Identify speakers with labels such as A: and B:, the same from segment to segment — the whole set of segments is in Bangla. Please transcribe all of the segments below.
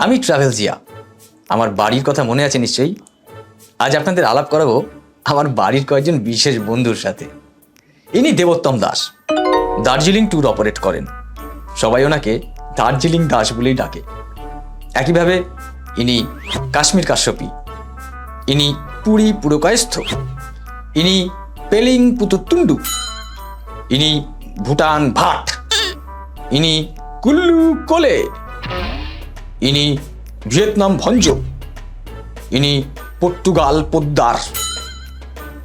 A: আমি ট্রাভেল জিয়া। আমার বাড়ির কথা মনে আছে নিশ্চয়ই? আজ আপনাদের আলাপ করাবো আমার বাড়ির কয়েকজন বিশেষ বন্ধুর সাথে। ইনি দেবোত্তম দাস। দার্জিলিং ট্যুর অপারেট করেন। সবাই ওনাকে দার্জিলিং দাস বলেই ডাকে। একইভাবে ইনি কাশ্মীর কাশ্যপী। ইনি পুরী পুরকায়স্থ। ইনি পেলিং পুতুতুন্ডু ইনি ভুটান ভাট। ইনি কুল্লু কোলে। ইনি ভিয়েতনাম ভঞ্জ ইনি পর্তুগাল পোদ্দার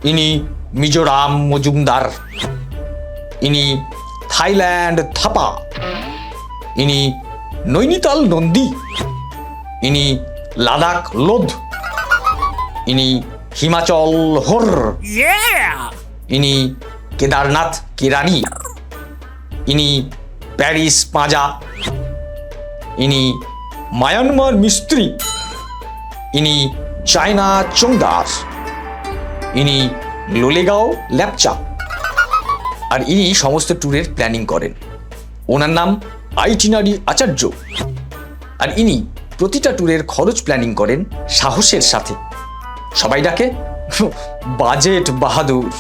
A: ইনি মিজোরাম মজুমদার ইনি থাইল্যান্ড থাপা ইনি নৈনিতাল নন্দী ইনি লাদাখ লোধ ইনি হিমাচল হর ইনি কেদারনাথ কেরানি ইনি প্যারিস পাঁজা ইনি মায়ানমার মিস্ত্রি। ইনি চায়না চোংদার ইনি লোলেগাঁও ল্যাপচা। আর ইনি সমস্ত ট্যুরের প্ল্যানিং করেন। ওনার নাম আইটিনারি আচার্য। আর ইনি প্রতিটা ট্যুরের খরচ প্ল্যানিং করেন সাহসের সাথে। সবাই ডাকে বাজেট বাহাদুর।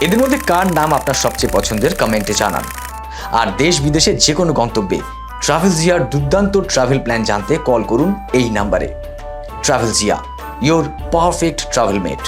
A: এদের মধ্যে কার নাম আপনার সবচেয়ে পছন্দের কমেন্টে জানান। আর দেশ বিদেশের যে কোনো গন্তব্যে ট্রাভেল জিয়ার দুর্দান্ত ট্রাভেল প্ল্যান জানতে কল করুন এই নাম্বারে travel Zia your perfect travel mate